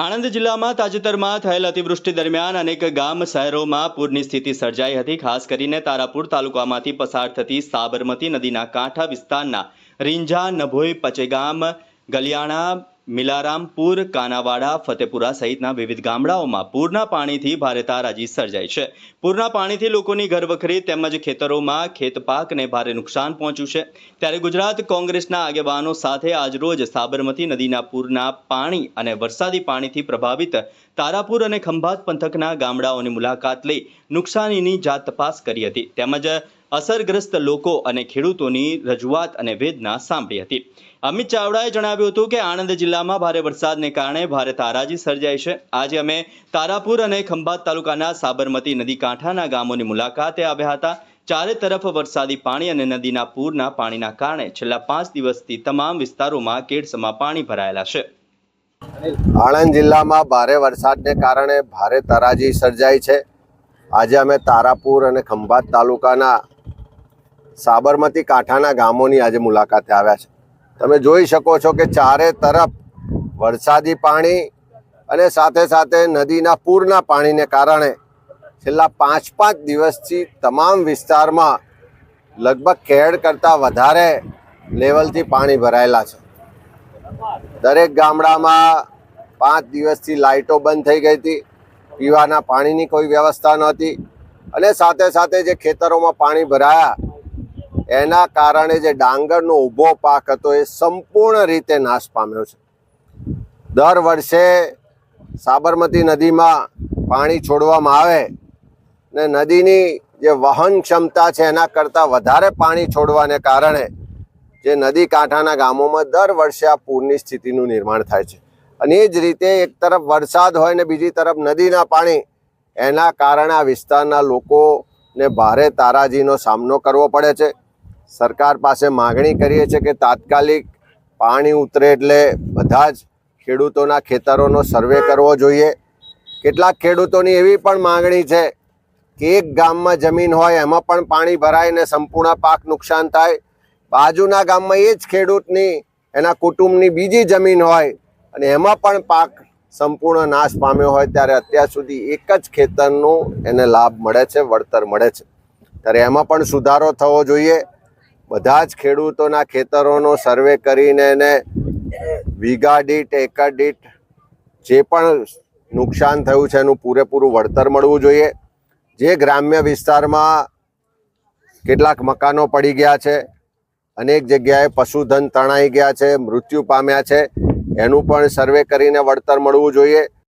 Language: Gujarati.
આણંદ જિલ્લામાં તાજેતરમાં થયેલ અતિવૃષ્ટિ દરમિયાન અનેક ગામ શહેરોમાં પૂરની સ્થિતિ સર્જાઈ હતી. ખાસ કરીને તારાપુર તાલુકામાંથી પસાર થતી સાબરમતી નદીના કાંઠા વિસ્તારના રીંઝા નભોઈ પચેગામ ગલિયાણા મિલારામપુર, કાનાવાડા, ફતેપુરા સહિતના વિવિધ ગામડાઓમાં પૂરના પાણીથી ભારે તારાજી સર્જાઈ છે. પૂરના પાણીથી લોકોની ઘરવખરી તેમજ ખેતરોમાં ખેતપાકને ભારે નુકસાન પહોંચ્યું છે. ત્યારે ગુજરાત કોંગ્રેસના આગેવાનો સાથે આજરોજ સાબરમતી નદીના પૂરના પાણી અને વરસાદી પાણીથી પ્રભાવિત તારાપુર અને ખંભાત પંથકના ગામડાઓની મુલાકાત લઈ નુકસાનીની જાત તપાસ કરી હતી. તેમજ અસરગ્રસ્ત લોકો અને ખેડૂતોની રજૂઆત અને વેદના સાંભળી હતી. અમિત ચાવડાએ જણાવ્યું હતું કે, આણંદ જિલ્લામાં ભારે વરસાદને કારણે ભારે તારાજી સર્જાઈ છે. આજે અમે તારાપુર અને ખંભાત તાલુકાના સાબરમતી નદી કાંઠાના ગામોની મુલાકાતે આવ્યા હતા. ચારે તરફ વરસાદી પાણી અને નદીના પૂરના પાણીના કારણે છેલ્લા પાંચ દિવસથી તમામ વિસ્તારોમાં કેડસમાં પાણી ભરાયેલા છે. આણંદ જિલ્લામાં ભારે વરસાદને કારણે ભારે તારાજી સર્જાઈ છે. આજે અમે તારાપુર અને ખંભાત તાલુકાના સાબરમતી કાંઠાના ગામોની આજે મુલાકાતે આવ્યા છે. તમે જોઈ શકો છો કે ચારે તરફ વરસાદી પાણી અને સાથે સાથે નદીના પૂરના પાણીને કારણે છેલ્લા પાંચ પાંચ દિવસથી તમામ વિસ્તારમાં લગભગ કેડ કરતાં વધારે લેવલથી પાણી ભરાયેલા છે. દરેક ગામડામાં પાંચ દિવસથી લાઇટો બંધ થઈ ગઈ હતી. પીવાના પાણીની કોઈ વ્યવસ્થા નહોતી અને સાથે સાથે જે ખેતરોમાં પાણી ભરાયા એના કારણે જે ડાંગરનો ઊભો પાક હતો એ સંપૂર્ણ રીતે નાશ પામ્યો છે. દર વર્ષે સાબરમતી નદીમાં પાણી છોડવામાં આવે ને નદીની જે વહન ક્ષમતા છે એના કરતાં વધારે પાણી છોડવાને કારણે જે નદી કાંઠાના ગામોમાં દર વર્ષે આ પૂરની સ્થિતિનું નિર્માણ થાય છે. અને એ જ રીતે એક તરફ વરસાદ હોય ને બીજી તરફ નદીના પાણી, એના કારણે આ વિસ્તારના લોકોને ભારે તારાજીનો સામનો કરવો પડે છે. સરકાર પાસે માગણી કરીએ છીએ કે તાત્કાલિક પાણી ઉતરે એટલે બધા જ ખેડૂતોના ખેતરોનો સર્વે કરવો જોઈએ. કેટલાક ખેડૂતોની એવી પણ માગણી છે કે એક ગામમાં જમીન હોય, એમાં પણ પાણી ભરાયને સંપૂર્ણ પાક નુકસાન થાય. બાજુના ગામમાં એ જ ખેડૂતની, એના કુટુંબની બીજી જમીન હોય અને એમાં પણ પાક સંપૂર્ણ નાશ પામ્યો હોય, ત્યારે અત્યાર સુધી એક જ ખેતરનું એને લાભ મળે છે, વળતર મળે છે. ત્યારે એમાં પણ સુધારો થવો જોઈએ. બધા જ ખેડૂતોના ખેતરોનો સર્વે કરીને એને વીઘા દીઠ, એકર દીઠ જે પણ નુકસાન થયું છે એનું પૂરેપૂરું વળતર મળવું જોઈએ. જે ગ્રામ્ય વિસ્તારમાં કેટલાક મકાનો પડી ગયા છે, અનેક જગ્યાએ પશુધન તણાઈ ગયા છે, મૃત્યુ પામ્યા છે, એનું પણ સર્વે કરીને વળતર મળવું જોઈએ.